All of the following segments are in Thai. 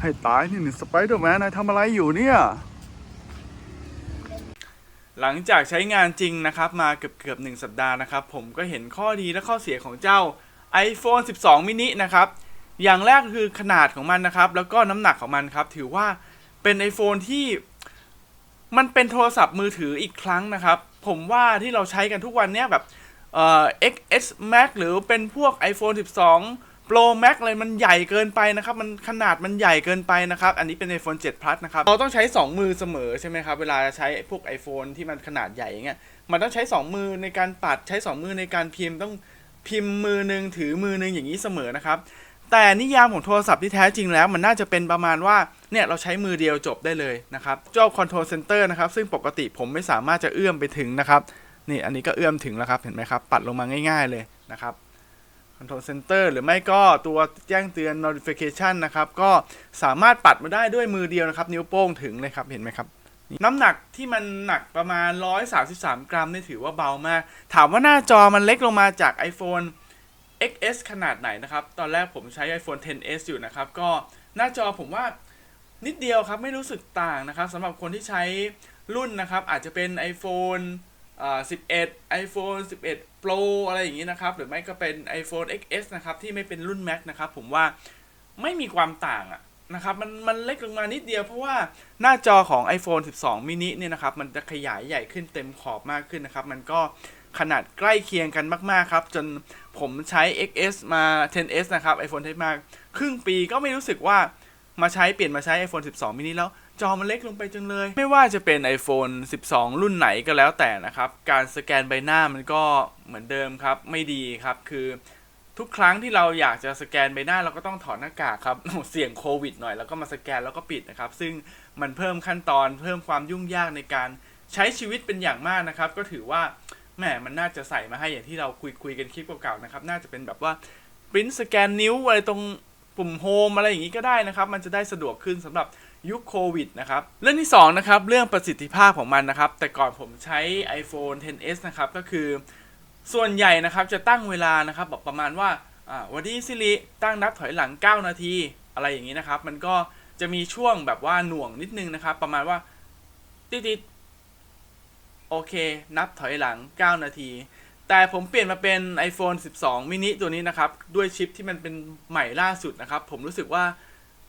ให้ตายนี่สไปเดอร์แมนนายทำอะไรอยู่เนี่ย หลังจากใช้งานจริงนะครับมาเกือบเกือบหนึ่งสัปดาห์นะครับ ผมก็เห็นข้อดีและข้อเสียของเจ้า iPhone 12 mini นะครับ อย่างแรกคือขนาดของมันนะครับ แล้วก็น้ำหนักของมันครับ ถือว่าเป็น iPhone ที่มันเป็นโทรศัพท์มือถืออีกครั้งนะครับ ผมว่าที่เราใช้กันทุกวันเนี้ยแบบเอ่อ XS Max หรือเป็นพวก iPhone 12 Pro Max อะไรมันใหญ่เกินไปนะครับ มันขนาดมันใหญ่เกินไปนะครับ อันนี้เป็น iPhone 7 Plus นะครับ เราต้องใช้ 2 มือเสมอใช่ไหมครับ เวลาใช้พวก iPhone ที่มันขนาดใหญ่อย่างเงี้ย มันต้องใช้ 2 มือในการปัด ใช้ 2 มือในการพิมพ์ ต้องพิมพ์มือหนึ่งถือมือหนึ่งอย่างนี้เสมอนะครับ แต่นิยามของโทรศัพท์ที่แท้จริงแล้ว มันน่าจะเป็นประมาณว่า เนี่ยเราใช้มือเดียวจบได้เลยนะครับเจ้า Control Center นะครับ ซึ่งปกติผมไม่สามารถจะเอื้อมไปถึงนะครับ นี่อันนี้ก็เอื้อมถึงแล้วครับ เห็นไหมครับ ปัดลงมาง่าย ๆเลยนะครับ Control Center หรือไม่ก็ตัวแจ้งเตือน notification นะครับ ก็สามารถปัดมาได้ด้วยมือเดียวนะครับ นิ้วโป้งถึงเลยครับ เห็นไหมครับ น้ำหนักที่มันหนักประมาณ 133 กรัมนี่ถือว่าเบามาก ถามว่าหน้าจอมันเล็กลงมาจาก iPhone XS ขนาดไหนนะครับ ตอนแรกผมใช้ iPhone 10s อยู่นะครับ ก็หน้าจอผมว่านิดเดียวครับ ไม่รู้สึกต่างนะครับสำหรับคนที่ใช้รุ่นนะครับ อาจจะเป็น iPhone 11 iPhone 11 Pro อะไรอย่างนี้นะครับ หรือไม่ก็เป็น iPhone XS นะครับ ที่ไม่เป็นรุ่น Max นะครับ ผมว่าไม่มีความต่างอะนะครับมันมันเล็กลงมานิดเดียวเพราะว่าหน้าจอของ iPhone 12 mini เนี่ยนะครับ มันจะขยายใหญ่ขึ้นเต็มขอบมากขึ้นนะครับ มันก็ขนาดใกล้เคียงกันมาก ๆ ครับ จนผมใช้ XS มา 10s นะครับ iPhone 10มาครึ่งปีก็ไม่รู้สึกว่ามาใช้เปลี่ยนมาใช้ iPhone 12 mini แล้ว จอมันเล็กลงไปจังเลย ไม่ว่าจะเป็น iPhone 12 รุ่นไหนก็แล้วแต่นะครับ การสแกนใบหน้ามันก็เหมือนเดิมครับ ไม่ดีครับ คือทุกครั้งที่เราอยากจะสแกนใบหน้าเราก็ต้องถอดหน้ากากครับเสี่ยงโควิดหน่อยแล้วก็มาสแกนแล้วก็ปิดนะครับ ซึ่งมันเพิ่มขั้นตอนเพิ่มความยุ่งยากในการใช้ชีวิตเป็นอย่างมากนะครับ ก็ถือว่าแหมมันน่าจะใส่มาให้อย่างที่เราคุยคุยกันคลิปเก่าๆนะครับ น่าจะเป็นแบบว่าปริ้นสแกนนิ้วอะไรตรงปุ่มโฮมอะไรอย่างนี้ก็ได้นะครับ มันจะได้สะดวกขึ้นสำหรับ ยุคโควิดนะครับเรื่องที่2นะครับเรื่องประสิทธิภาพของมันนะครับ แต่ก่อนผมใช้ iPhone 10s นะครับก็คือ ส่วนใหญ่นะครับจะตั้งเวลานะครับแบอกประมาณว่าวันนี้สิริตั้งนับถอยหลัง 9 นาที อะไรอย่างนี้นะครับ มันก็จะมีช่วงแบบว่าหน่วงนิดนึงนะครับ ประมาณว่าติดๆโอเค นับถอยหลัง 9 นาที แต่ผมเปลี่ยนมาเป็น iPhone 12 mini ตัวนี้นะครับ ด้วยชิปที่มันเป็นใหม่ล่าสุดนะครับ ผมรู้สึกว่า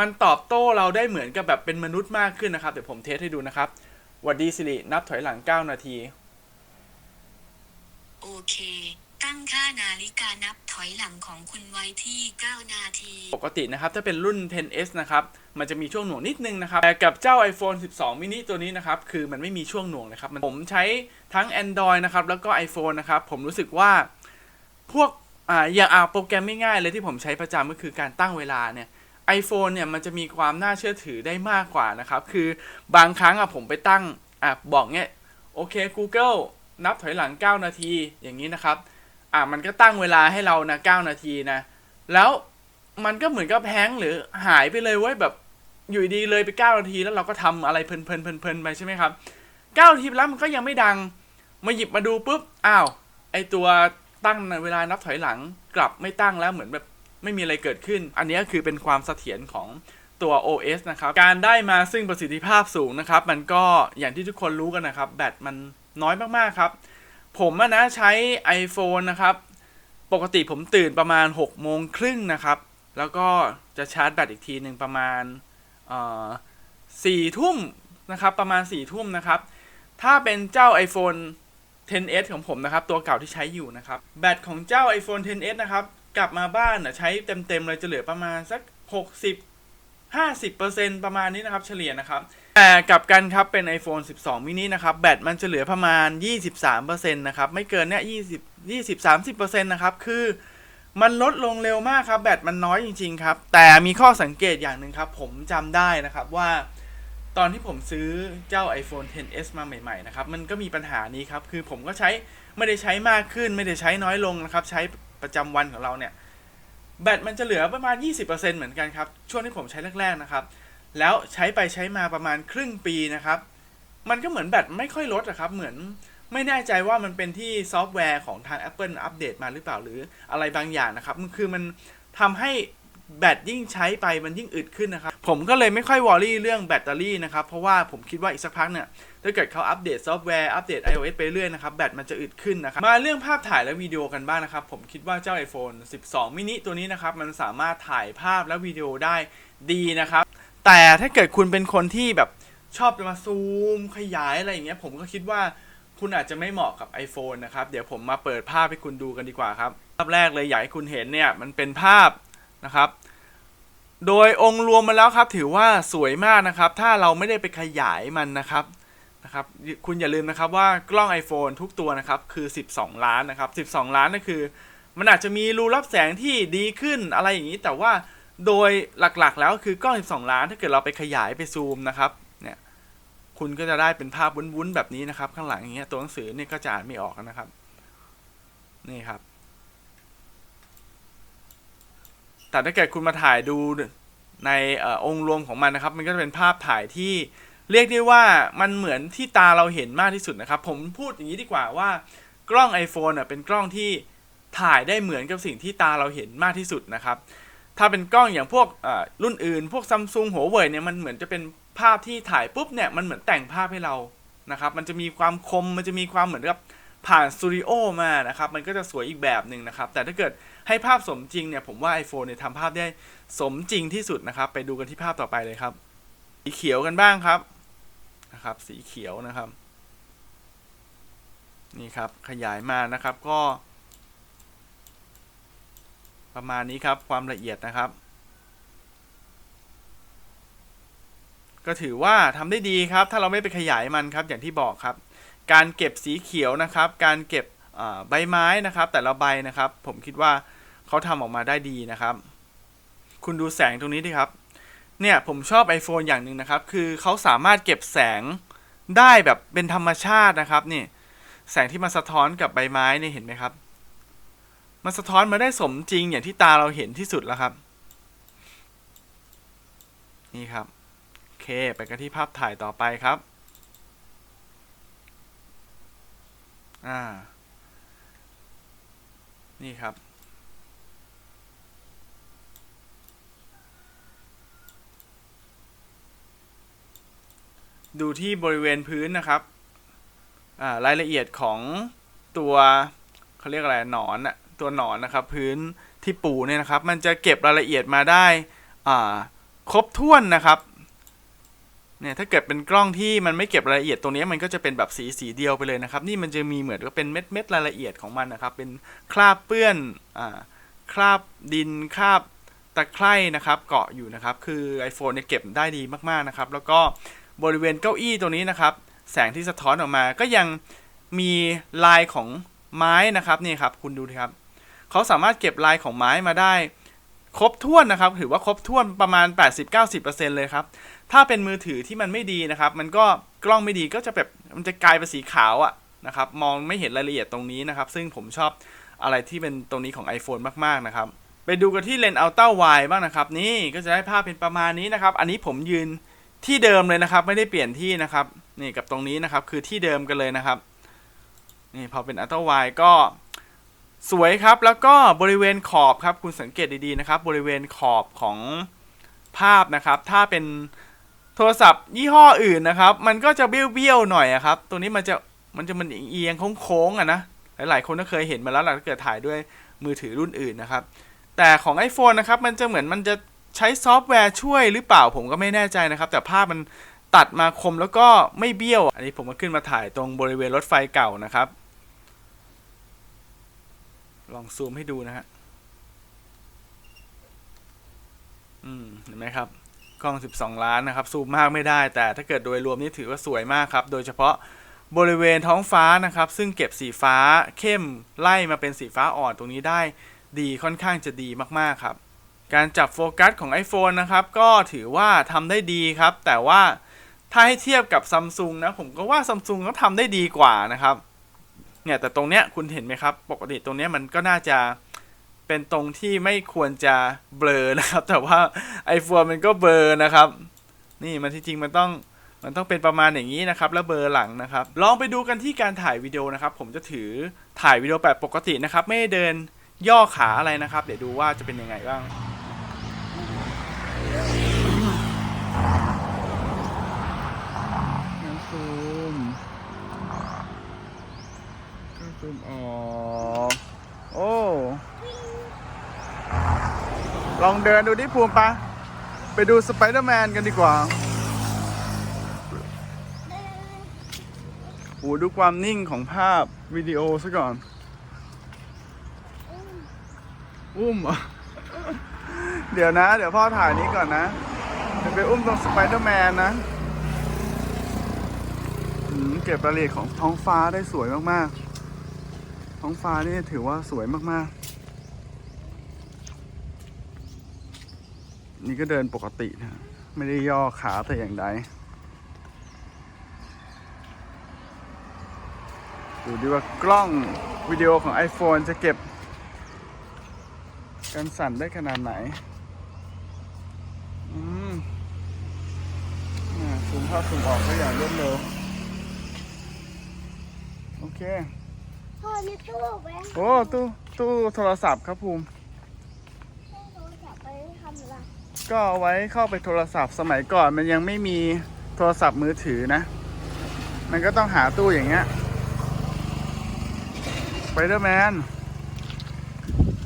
มันตอบโต้เราได้เหมือนกับแบบเป็นมนุษย์มากขึ้นนะครับ เดี๋ยวผมเทสให้ดูนะครับหวัดดีสิรินับถอยหลัง 9 นาที โอเค ตั้งค่านาฬิกานับถอยหลังของคุณไว้ที่ 9 นาที ปกตินะครับ ถ้าเป็นรุ่น 10s นะครับ มันจะมีช่วงหน่วงนิดนึงนะครับ แต่กับเจ้า iPhone 12 mini ตัวนี้นะครับ คือมันไม่มีช่วงหน่วงเลยครับมันผมใช้ทั้ง Android นะครับ แล้วก็ iPhone นะครับ ผมรู้สึกว่าพวกอ่าอย่างอ่าโปรแกรมง่ายๆเลยที่ผมใช้ประจำก็คือการตั้งเวลาเนี่ย iPhone เนี่ยมันจะมีความน่าเชื่อถือได้มากกว่านะครับ คือบางครั้งอะผมไปตั้งอะบอกเงี้ยโอเค Google นับถอยหลัง 9 นาทีอย่างนี้นะครับอะมันก็ตั้งเวลาให้เรานะ 9 นาทีนะ แล้วมันก็เหมือนกับแพงหรือหายไปเลยเว้ยแบบอยู่ดีเลยไป 9 นาทีแล้วเราก็ทำอะไรเพลินๆเพลินๆไปใช่ไหมครับ 9 นาทีแล้วมันก็ยังไม่ดัง มาหยิบมาดูปุ๊บ อ้าว ไอตัวตั้งเวลานับถอยหลังกลับไม่ตั้งแล้วเหมือนแบบ ไม่มีอะไรเกิดขึ้น อันนี้คือเป็นความเสถียรของตัว OS นะครับ การได้มาซึ่งประสิทธิภาพสูงนะครับ มันก็อย่างที่ทุกคนรู้กันนะครับ แบตมันน้อยมากๆครับ ผมนะใช้ iPhone นะครับ ปกติผมตื่นประมาณ6โมงครึ่งนะครับ แล้วก็จะชาร์จแบตอีกทีหนึ่งประมาณสี่ทุ่มนะครับ ประมาณ4ี่ทุ่มนะครับ ถ้าเป็นเจ้า iPhone 10s ของผมนะครับ ตัวเก่าที่ใช้อยู่นะครับ แบตของเจ้า iPhone 10s นะครับ กลับมาบ้านน่ะใช้เต็มๆเลยจะเหลือประมาณสัก 60 50%ประมาณนี้นะครับเฉลี่ยนะครับ แต่กลับกันครับเป็น iPhone 12 mini นะครับแบตมันจะเหลือประมาณ 23%นะครับไม่เกินเนี่ย20 20 30%นะครับคือมันลดลงเร็วมากครับ แบตมันน้อยจริง ๆ ครับ แต่มีข้อสังเกตอย่างหนึ่งครับ ผมจำได้นะครับว่า ตอนที่ผมซื้อเจ้า iPhone 10s มาใหม่ๆนะครับมันก็มีปัญหานี้ครับ คือผมก็ใช้ไม่ได้ใช้มากขึ้น ไม่ได้ใช้น้อยลงนะครับ ใช้ ประจำวันของเราเนี่ย แบตมันจะเหลือประมาณ 20%เหมือนกันครับ ช่วงที่ผมใช้แรก ๆ นะครับ แล้วใช้ไปใช้มาประมาณครึ่งปีนะครับ มันก็เหมือนแบตไม่ค่อยลดอะครับ เหมือนไม่แน่ใจว่ามันเป็นที่ซอฟต์แวร์ของทาง Apple อัปเดตมาหรือเปล่าหรืออะไรบางอย่างนะครับ มันคือมันทำให้ แบตยิ่งใช้ไปมันยิ่งอึดขึ้นนะครับ ผมก็เลยไม่ค่อยวอรี่เรื่องแบตเตอรี่นะครับ เพราะว่าผมคิดว่าอีกสักพักเนี่ยถ้าเกิดเขาอัปเดตซอฟต์แวร์ อัปเดต iOS ไปเรื่อยนะครับ แบตมันจะอึดขึ้นนะครับ มาเรื่องภาพถ่ายและวิดีโอกันบ้างนะครับ ผมคิดว่าเจ้า iPhone 12 mini ตัวนี้นะครับ มันสามารถถ่ายภาพและวิดีโอได้ดีนะครับ แต่ถ้าเกิดคุณเป็นคนที่แบบชอบจะมาซูมขยายอะไรอย่างเงี้ยผมก็คิดว่าคุณอาจจะไม่เหมาะกับ iPhone นะครับ เดี๋ยวผมมาเปิดภาพให้คุณดูกันดีกว่าครับ ภาพแรกเลยอยากให้คุณเห็นเนี่ยมันเป็นภาพ นะครับ โดยองค์รวมมาแล้วครับ ถือว่าสวยมากนะครับ ถ้าเราไม่ได้ไปขยายมันนะครับนะครับ คุณอย่าลืมนะครับว่ากล้อง iPhone ทุกตัวนะครับคือ 12 ล้านนะครับ 12 ล้านนั่นคือ มันอาจจะมีรูรับแสงที่ดีขึ้นอะไรอย่างนี้ แต่ว่าโดยหลักๆ แล้วคือกล้อง 12 ล้าน ถ้าเกิดเราไปขยายไปซูมนะครับเนี่ยคุณก็จะได้เป็นภาพวุ้นๆแบบนี้นะครับ ข้างหลังอย่างเงี้ยตัวหนังสือเนี่ยก็จะอ่านไม่ออกนะครับ นี่ครับ แต่ถ้าเกิดคุณมาถ่ายดูในอองค์รวมของมันนะครับ มันก็จะเป็นภาพถ่ายที่เรียกได้ว่ามันเหมือนที่ตาเราเห็นมากที่สุดนะครับ ผมพูดอย่างนี้ดีกว่าว่ากล้อง iPhone เป็นกล้องที่ถ่ายได้เหมือนกับสิ่งที่ตาเราเห็นมากที่สุดนะครับ ถ้าเป็นกล้องอย่างพวกรุ่นอื่น พวกซัมซุงหัวเว่ยเนี่ยมันเหมือนจะเป็นภาพที่ถ่ายปุ๊บเนี่ยมันเหมือนแต่งภาพให้เรานะครับ มันจะมีความคมมันจะมีความเหมือนกับผ่านสตูดิโอมานะครับ มันก็จะสวยอีกแบบหนึ่งนะครับ แต่ถ้าเกิด ให้ภาพสมจริงเนี่ยผมว่า iPhone เนี่ยทำภาพได้สมจริงที่สุดนะครับ ไปดูกันที่ภาพต่อไปเลยครับ สีเขียวกันบ้างครับนะครับ สีเขียวนะครับ นี่ครับขยายมานะครับก็ ประมาณนี้ครับความละเอียดนะครับ ก็ถือว่าทำได้ดีครับ ถ้าเราไม่ไปขยายมันครับ อย่างที่บอกครับ การเก็บสีเขียวนะครับ การเก็บใบไม้นะครับ แต่ละใบนะครับ ผมคิดว่า เขาทำออกมาได้ดีนะครับ คุณดูแสงตรงนี้ดิครับ เนี่ยผมชอบ iPhone อย่างหนึ่งนะครับ คือเขาสามารถเก็บแสงได้แบบเป็นธรรมชาตินะครับนี่แสงที่มาสะท้อนกับใบไม้เนี่ยเห็นไหมครับ มันสะท้อนมาได้สมจริงอย่างที่ตาเราเห็นที่สุดแล้วครับ นี่ครับโอเคไปกันที่ภาพถ่ายต่อไปครับอ่า นี่ครับ ดูที่บริเวณพื้นนะครับรายละเอียดของตัวเขาเรียกอะไรหนอนอะตัวหนอนนะครับ พื้นที่ปูเนี่ยนะครับ มันจะเก็บรายละเอียดมาได้ครบถ้วนนะครับเนี่ยถ้าเกิดเป็นกล้องที่มันไม่เก็บรายละเอียดตรงนี้มันก็จะเป็นแบบสีสีเดียวไปเลยนะครับ นี่มันจะมีเหมือนกับเป็นเม็ดเม็ดรายละเอียดของมันนะครับ เป็นคราบเปื้อนอ่าคราบดินคราบตะไคร่นะครับ เกาะอยู่นะครับ คือ iPhone เนี่ยเก็บได้ดีมากๆนะครับ แล้วก็ บริเวณเก้าอี้ตรงนี้นะครับ แสงที่สะท้อนออกมาก็ยังมีลายของไม้นะครับนี่ครับคุณดูครับเขาสามารถเก็บลายของไม้มาได้ ครบถ้วนนะครับ ถือว่าครบถ้วนประมาณ 80-90%เลยครับถ้าเป็นมือถือที่มันไม่ดีนะครับ มันก็กล้องไม่ดีก็จะแบบมันจะกลายเป็นสีขาวอะนะครับมองไม่เห็นรายละเอียดตรงนี้นะครับ ซึ่งผมชอบอะไรที่เป็นตรงนี้ของ iPhone มากๆนะครับ ไปดูกันที่เลนส์อัลต้าไวบ้างนะครับ นี่ก็จะได้ภาพเป็นประมาณนี้นะครับ อันนี้ผมยืน ที่เดิมเลยนะครับ ไม่ได้เปลี่ยนที่นะครับ นี่กับตรงนี้นะครับ คือที่เดิมกันเลยนะครับ นี่พอเป็นอัลต้าไวก็สวยครับ แล้วก็บริเวณขอบครับ คุณสังเกตดีๆนะครับ บริเวณขอบของภาพนะครับ ถ้าเป็นโทรศัพท์ยี่ห้ออื่นนะครับ มันก็จะเบี้ยวๆหน่อยครับ ตัวนี้มันจะมันจะมันเอียงโค้งๆอะนะ หลายๆ คนก็เคยเห็นมาแล้วหลังถ้าเกิดถ่ายด้วยมือถือรุ่นอื่นนะครับ แต่ของ iPhone นะครับ มันจะเหมือนมันจะ ใช้ซอฟต์แวร์ช่วยหรือเปล่าผมก็ไม่แน่ใจนะครับ แต่ภาพมันตัดมาคมแล้วก็ไม่เบี้ยว อันนี้ผมก็ขึ้นมาถ่ายตรงบริเวณรถไฟเก่านะครับ ลองซูมให้ดูนะฮะอืมเห็นไหมครับกล้อง 12 ล้านนะครับ ซูมมากไม่ได้ แต่ถ้าเกิดโดยรวมนี่ถือว่าสวยมากครับ โดยเฉพาะบริเวณท้องฟ้านะครับ ซึ่งเก็บสีฟ้าเข้มไล่มาเป็นสีฟ้าอ่อนตรงนี้ได้ ดีค่อนข้างจะดีมากๆครับ การจับโฟกัสของ iPhone นะครับ ก็ถือว่าทำได้ดีครับ แต่ว่าถ้าให้เทียบกับซัมซุงนะ ผมก็ว่าซัมซุงก็ทำได้ดีกว่านะครับ เนี่ย แต่ตรงเนี้ยคุณเห็นไหมครับ ปกติตรงเนี้ยมันก็น่าจะเป็นตรงที่ไม่ควรจะเบลอนะครับ แต่ว่า iPhone มันก็เบลอนะครับ นี่มันที่จริงมันต้องมันต้องเป็นประมาณอย่างนี้นะครับ แล้วเบลอหลังนะครับ ลองไปดูกันที่การถ่ายวิดีโอนะครับ ผมจะถือถ่ายวิดีโอแบบปกตินะครับ ไม่เดินย่อขาอะไรนะครับ เดี๋ยวดูว่าจะเป็นยังไงบ้าง ซูมออโอ้ ลองเดินดูดิภูมิปะไปดูสไปเดอร์แมนกันดีกว่าโอ้ดูความนิ่งของภาพวิดีโอซะก่อน อุ้ม เดี๋ยวนะ เดี๋ยวพ่อถ่ายนี้ก่อนนะจะไปอุ้มตรงสไปเดอร์แมนนะเก็บรายละเอียดของท้องฟ้าได้สวยมาก ๆ ท้องฟ้านี่ถือว่าสวยมากๆ นี่ก็เดินปกตินะ ไม่ได้ย่อขาแต่อย่างใด ดูดิว่ากล้องวิดีโอของ iPhone จะเก็บการสั่นได้ขนาดไหน อืมอ่าซูมเข้าซูมออกก็อย่างรวดเร็ว โอเค พ่อนี่ตู้ไว้โอ้ตู้ตู้โทรศัพท์ครับภูมิให้โทรศัพท์ไปทำอะไรก็เอาไว้เข้าไปโทรศัพท์สมัยก่อนมันยังไม่มีโทรศัพท์มือถือนะ มันก็ต้องหาตู้อย่างเงี้ยสไปเดอร์แมน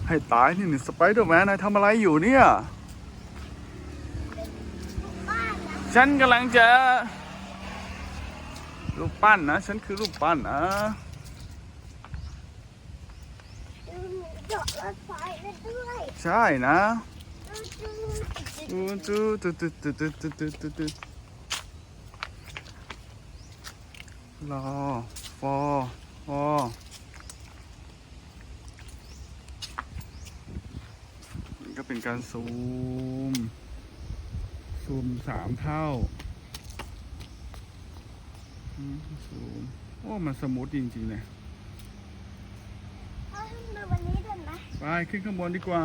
ให้ตายนี่นี่สไปเดอร์แมนนายทำอะไรอยู่เนี่ยบ้านนะฉันกำลังจะรูปปั้นนะ ฉันคือรูปปั้นนะ อื มจอดรถไฟได้ด้วยใช่นะอืมตูตูตูตูตูตูตูตูตูรอฟอฟอนี่ก็เป็นการซูม ซูมสามเท่าซูม โอ้ มันสมูทจริงๆเลย พ่อทำดูวันนี้ด้วยนะ ไปขึ้นข้างบนดีกว่า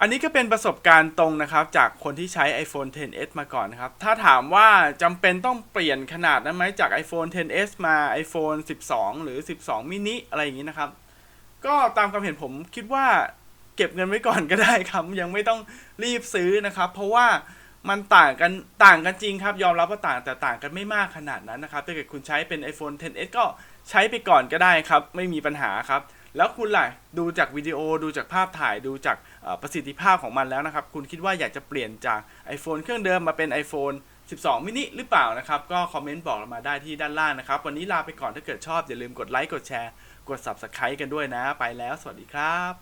อันนี้ก็เป็นประสบการณ์ตรงนะครับ จากคนที่ใช้ iPhone 10s มาก่อนนะครับ ถ้าถามว่าจำเป็นต้องเปลี่ยนขนาดนั้นไหมจาก iPhone 10s มา iPhone 12 หรือ 12 mini อะไรอย่างนี้นะครับ ก็ตามความเห็นผมคิดว่าเก็บเงินไว้ก่อนก็ได้ครับ ยังไม่ต้องรีบซื้อนะครับ เพราะว่ามันต่างกันต่างกันจริงครับ ยอมรับว่าต่างแต่ต่างกันไม่มากขนาดนั้นนะครับถ้าเกิดคุณใช้เป็น iPhone 10s ก็ใช้ไปก่อนก็ได้ครับ ไม่มีปัญหาครับ แล้วคุณล่ะดูจากวิดีโอดูจากภาพถ่ายดูจากประสิทธิภาพของมันแล้วนะครับ คุณคิดว่าอยากจะเปลี่ยนจาก iPhone เครื่องเดิมมาเป็น iPhone 12 มินิหรือเปล่านะครับ ก็คอมเมนต์บอกมาได้ที่ด้านล่างนะครับ วันนี้ลาไปก่อนถ้าเกิดชอบ อย่าลืมกดไลค์กดแชร์ กด Subscribe กันด้วยนะ ไปแล้ว สวัสดีครับ